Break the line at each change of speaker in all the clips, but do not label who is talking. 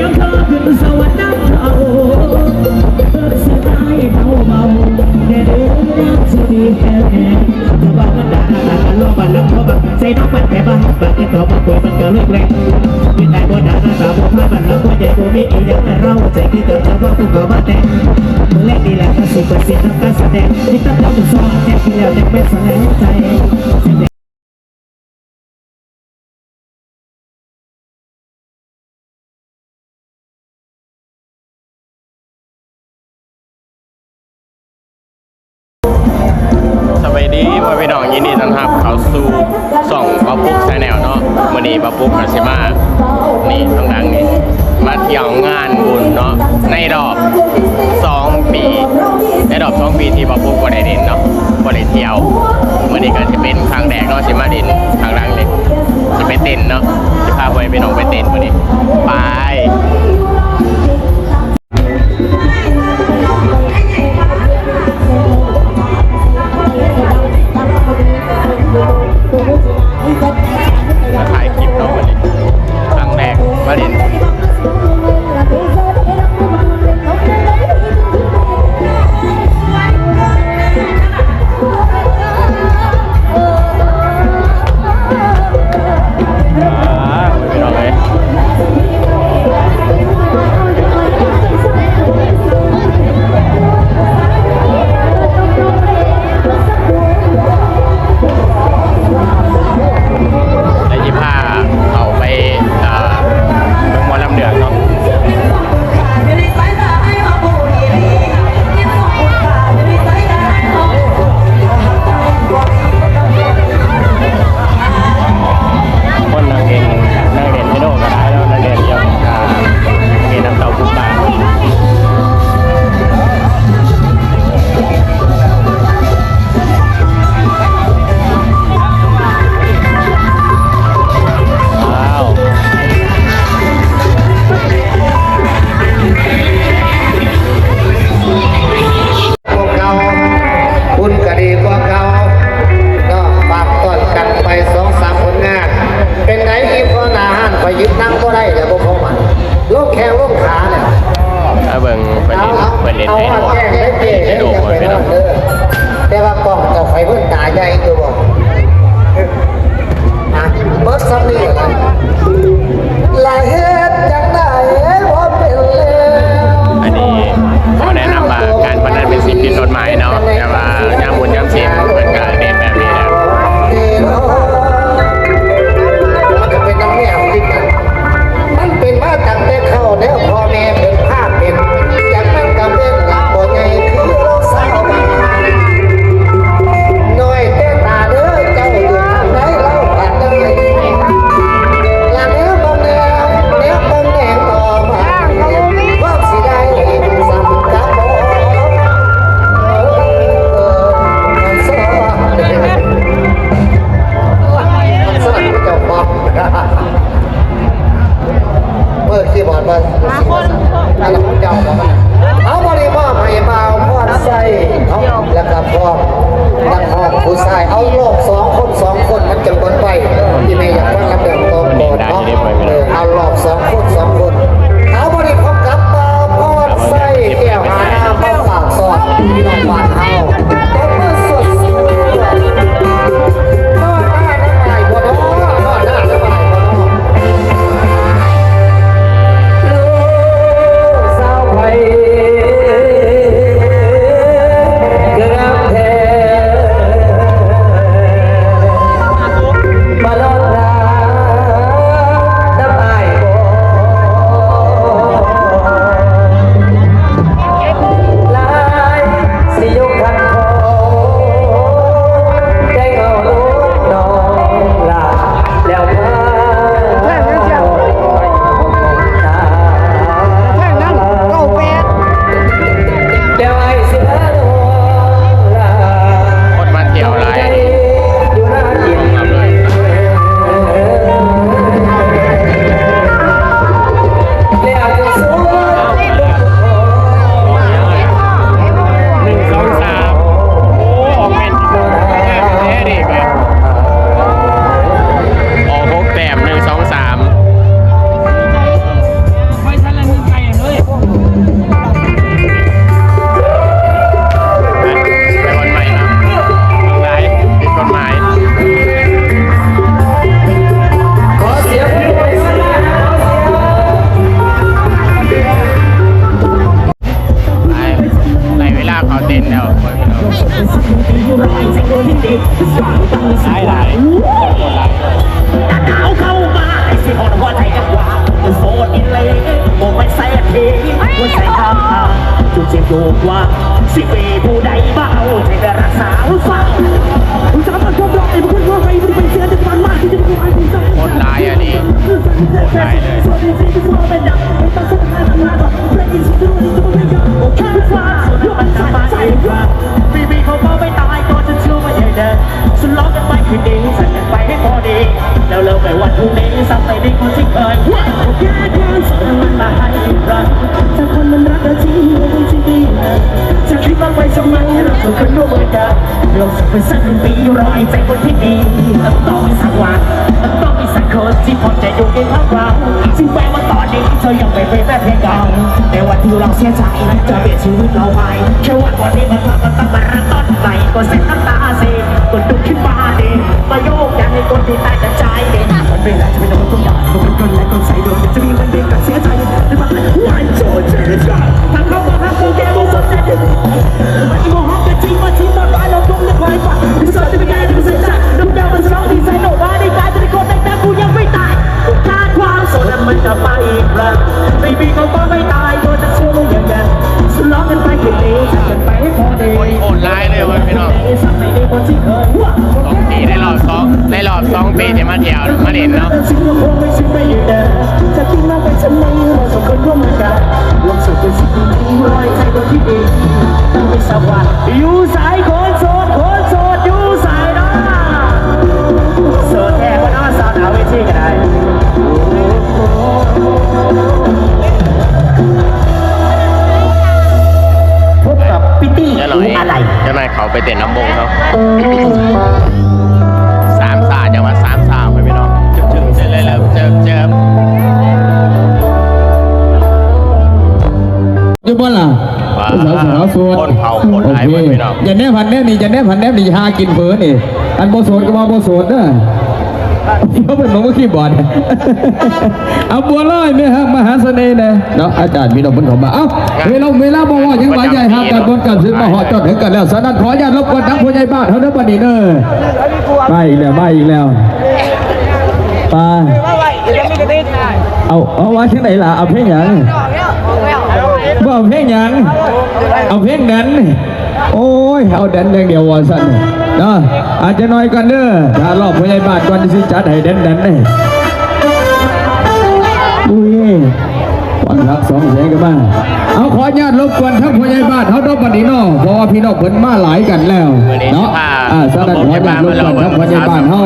ยังเธอขึ้นสวรรค์น้ำเขาเลิกสไตล์เบาเบาแน่เดือดสุดีแค่แน่จะอกมันด่าด่ากันล้อมันล้อมันใส่น้องมันแค่บ้าบ้าแค่ตอมป่วยมันก็เลิกแรงวิตายบ่ด่าด่าบ่พามันล้อบ่ใหญ่บ่มีอยางนั้เราใจที่เกิดแล้ว่าก็ว่าแต่เมื่อแรกนี่แหละก็สุดปรสิทธิ์ำการแสดงที่ตั้งแต่เป็นซ้แท็กที่แล้วแท็กไม่แสดใจ
พี่น้องยินดีต้อนรับเขาสู่ส่องบาบปุ๊กชาแนลเนาะวันนี้บาบปุ๊กอาชิมานี่ต้องดังนี่มาเที่ยวงานบุญเนาะในรอบ 2 ปี ในรอบ 2 ปีที่บาบปุ๊กบ่ได้เดนเนาะบ่ได้เที่ยววันนี้ก็จะเป็นครั้งแรกเนาะชิมาดินครั้งแรกเลยจะไปเต้นเนาะจะพาไปไปน้องไป
เต้นวันนี้ไป เจ็บโยกว่าสิ
ปีผู้ใดเบาใจจะรักษาฟังผู้สามัญชนรอยผู้คนรอยผู้เป็นเสียงที่มันมากที่จะผู้ให้ผู้ใจ
โคตรร้ายอะนี่คนร้ายเลย
สวัสดีที่ทุกคนเป็นอย่างไม่ต้องสนใจทำงานหรอกเพลงที่จะไม่ยอมโอเคฟ้าส่วนมันสบายใจกว่าบีบีเขาก็ไม่ตายก็จะเชื่อว่าอย่างเดิมฉันร้อกันไปคืนดีสั่นกันไปให้พอดีแล้วเลิกไปวันพรุ่งนี้ซ้ำไปในคนที่เคยโอเคแค่ส่งมันมาให้รักถ้าคนมันรักเรา กันเราสักเป็นสักหนึ่งปีรอไอ้ใจคนที่ดีต้องมีสักวันต้องมีสักคนที่พอจะอยู่ในข้างเราซึ่งแม้ว่าตอนนี้เธอยังไม่เป็นแม่เพียงเก่าในวันที่เราเสียใจจะเปลี่ยนชีวิตเราไปแค่วันวันนี้มันพาตั้งมาเริ่มต้นใหม่ก็เส้นน้ำตาเสียก็ดุขึ้นมาด็มาโยกอย่างในคนที่ใต้แต่ใจเด็มันเป็นอะไรจะเป็นโดนทุกอย่างมันเป็นคนและคนใส่โดนจะมีวันเด็กกับเสียใจหรือเปล่าวันโจเจอใจทางเขามาหากูแกมึงสนใจมันอีโมฮอกกันจริงมาทิ้งมาร้ายเรา ท
ผาคน
โอ
ร้าย
เค
เว้ยพี่น้อง
อย่าแน่พันแน่นี่อย่าแน่พันแน่นี่หากินเผลอนี่อันบ่โสดก็มาบ่โสดเด้อเขาเป็นหนุ่มก็ขี้บอดเอาบัวลอยเนี่ยฮะมหาเสน่ห์เนี่ยเนาะอาจารย์มีดอกบนเขามาเอ้าเวลาเวลาบ่ว่ายังหลายใหญ่ห้ามกันบนกันซึ่งมาหอจอดถึงกันแล้วสนั้นขออนุญาตรบกวนทั้งผู้ใหญ่บ้านเท่านั้นบัดนี้เด้อมาอีกแล้วมาอีกแล้วปลาเอาเอาว่าที่ไหนล่ะเอาเพลงหยังบ่เอาเพลงหยัง เอาเพลงแดนโอ้ย เอาแดนอย่างเดียววอสันเนาะอาจจะน้อยกันเด้อถ้ารอบพยาบาลก่อนที่สิจัดให้แดนแดนนี่อุ้ยวันรักสองแสนกันบ้างเอาขออนุญาตรบกวนทั้งพยาบาลเขาดอกบันนี้เนาะเพราะว่าพี่น้องเพิ่นมาหลายกันแล้วเนาะอ่าสนับขออนุญาตรบกวนทั้งพยาบาลเฮา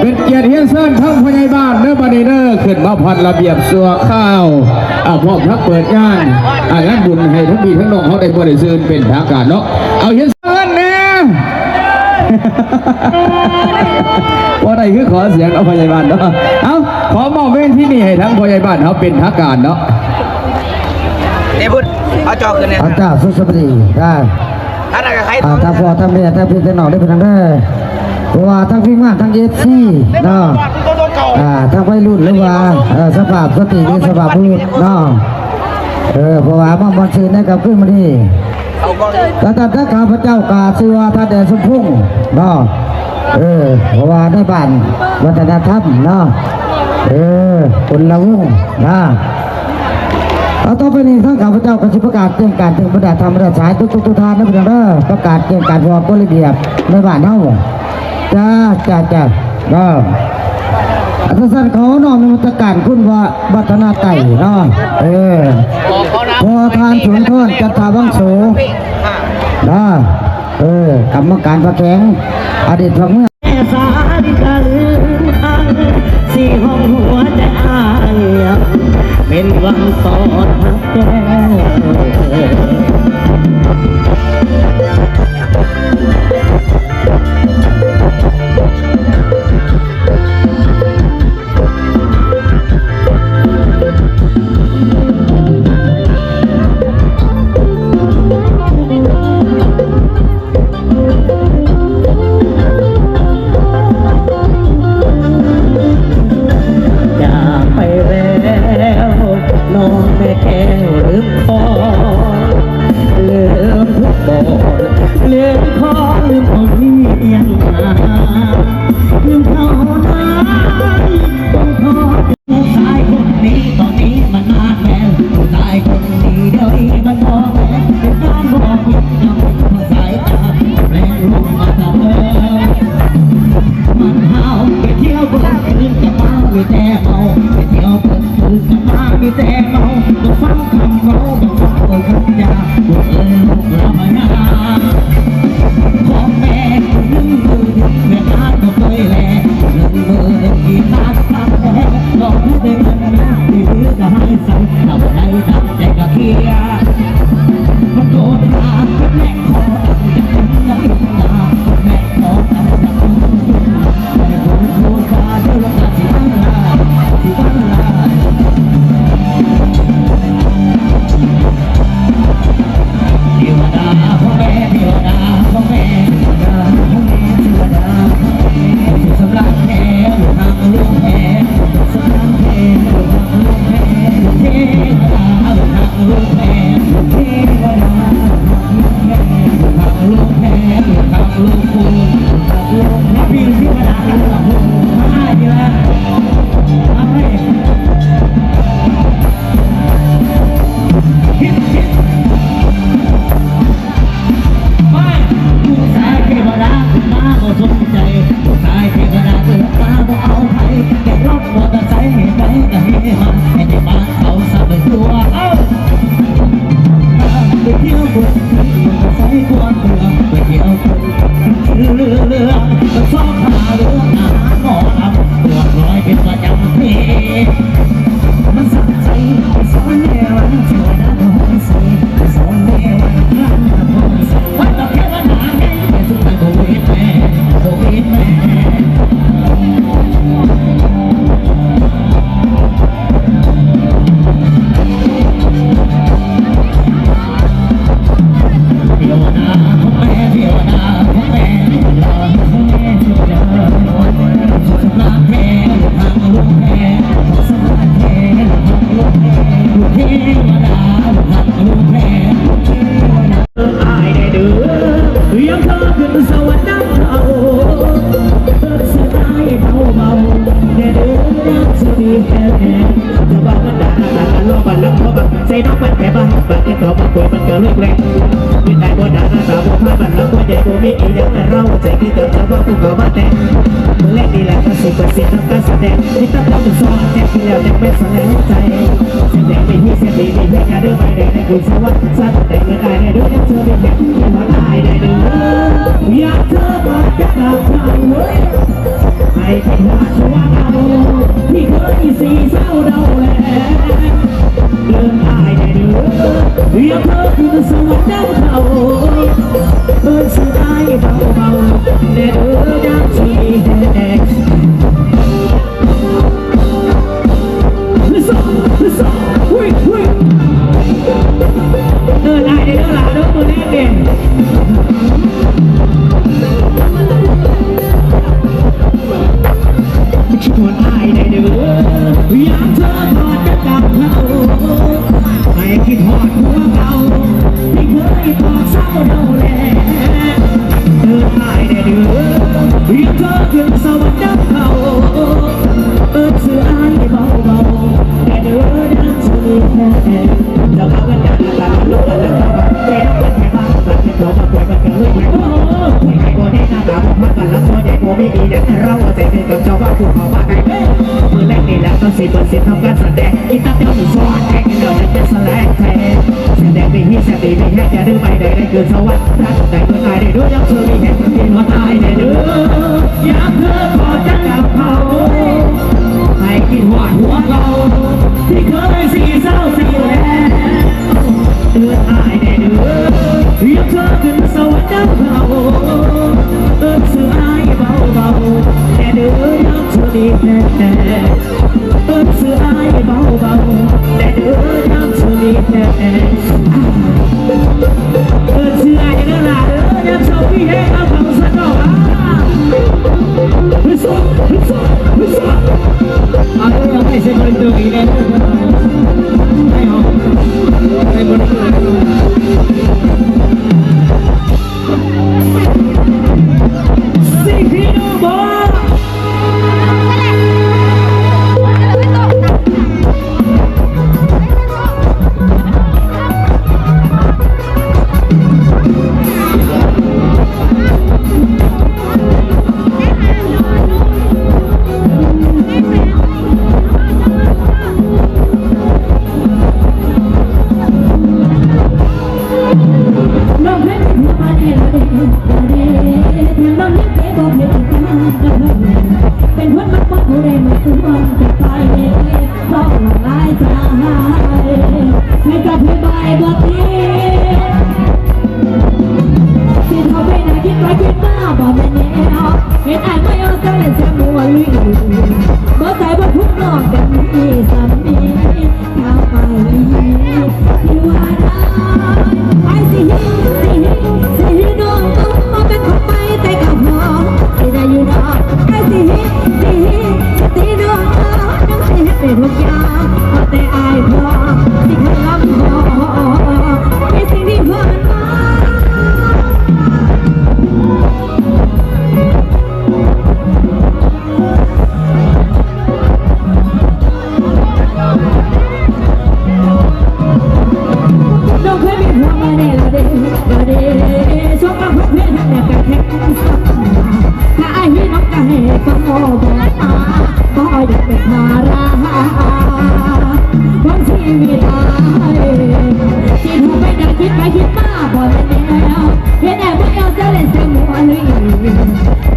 เป็นเกียรติเฮียนเซินทั้งพยาบาลเด้อบันนี้เด้อขึ้นมาพันระเบียบสัวข้าว อ่าพร้อมทั้งเปิดงานอ่างานบุญให้ทั้งพี่ทั้งน้องเขาได้บริสุทธิ์เป็นทางการเนาะเอาเฮียนเซินเนี่ยว่าใดคือขอเสียงเอาพยาบาลเนาะเอาขอมอบเว้นที่นี่ให้ทั้งพยาบาลเขาเป็นทางการเนาะ
เนี่ยพุทธเอาจอขึ้นเนี่ย
พระเจ้าสุสปดีได้
ถ้าไหนกับใคร
อ่าทั้งพ่อทั้งแม่ทั้งพี่ทั้งน้องได้เป็นทั้งได้เพราะว่าทั้งพี่มานทั้งเอฟซีเนาะ อ่าทั้งวัยรุ่นหรือว่าเออสภาพสติหรือสภาพพูดเนาะเออเพราะว่ามันบันชื่อนะครับขึ้นมาดี
เอาก่อน
แต่ถ้าถ้าข้าพเจ้ากาชื่อว่าท่านแดนสมพุ่งเนาะเออเพราะว่าได้บ้านวัฒนธรรมเนาะเออคนละวงนะเอาต่อไปนี้ท่านข้าพเจ้าก็จะประกาศเรื่องการถึงประดาธรรมประดาสายทุกๆทุกทานนะพี่น้องเด้อประกาศเรื่องการวางกฎระเบียบในบ้านเฮาจ้าจ้าจ้าเนาะอาจารย์เขาเนาะมีมาตการคุณว่าบัฒนาไต่เนาะเออพอทานสุนทรจัตตาบังโสนะเออกรรมการพระแข็งอดีตพระเมื่อ
สาดิกาลืมอังสี่ห้องหัวใจเป็นวังสอน ชอบ ที่เขาบังป่วยมันก็เลิกแรงมีแต่บนดาหน้าตาบ่พาบันแล้วก็ใหญ่บ่มีอีหยังแต่เราใจคิดแต่เราว่ากูก็มาแต่งมือเล่นดีแหละก็สุดประสิทธิ์ทำการแสดงที่ตั้งเราเป็นซ้อนแจ็คที่แล้วยังไม่สนใจแสดงไม่มี เสีดีเพียงแค่เดินไปได้ในกุศลวัฒน์สัตว์แต่เงินได้ในเรื่องยังเธอเป็นแค่ที่มาตายได้เด้ออยากเธอมาจากเราเว้ยให้ที่ว่าชัวเราที่เคยสีเศร้าเดาแลเดินอายได้เด้อเรียกเธอคือสวรรค์ดาวเขาเดินสื่ออายเบาเบาเด้อดังสีแดง Listen, listen, wait, wait. เดินอายเด้อหลาเด้อมือแรกด่นคิดว่าอายได้เด้อยากทอดจะกลับเขาให้คิดทอดหัวเก่าที่เคยตอกเศร้าเดาแลเดินอายได้เด้ออยากเธอขึ้นสวรรค์ดับเขาเมาป่วยมันก็เลยไม่โอ้ป่วยครบ่ได้หน้าตาบ่มากันละตัวใหญ่บ่มีอีอย่างเราใจเป็นกับเจ้าว่าคุณเขาว่าไงมือแรกนี่แหละต้องสิเปิดสิทำการแสดงอีตาเดียวมีสอนแข่งกันเดียวจะแสลงแทนแสดงไม่มีสติไม่แห้จะดื้อไปได้ได้เกินสวัสดิ์รักแต่เมื่อตายได้ด้วยยังเธอมีแห่งที่หัวตายได้เด้ออยากเธอขอจะกลับเขาให้กินหวานหัวเรา ที่เคยสีเศร้าสีแลเดือดอายแน่เด้อเรียกเธอขึ้นสวรรค์ดาวเขาเอิ้นเสืออายเบาเบาๆแต่เด้อยังเธอ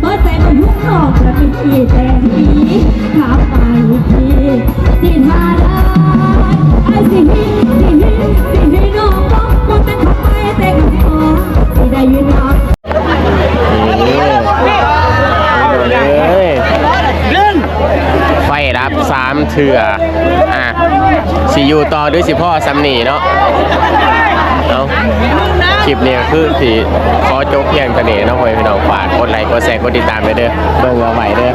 บ่ใจ
มันพุ่งนอกแล้วมีแต่ปีขับไปทีที่ทาราไอ้สิฮิสิฮิสิฮิน้องต้องมันเป็นทำไมแต่กับพอสิได้ยินน้อง
เลยไฟรับสามเถื่ออะสิอยู่ต่อด้วยสิพ่อซัมนี่เนาะเอา คลิปนี้คือสีขอจบเพียงเท่านี้เนาะพ่อแม่พี่น้องฝากกดไลค์กดแชร์กดติดตามไปเด้อเบิ่งเอาไว้เด้อ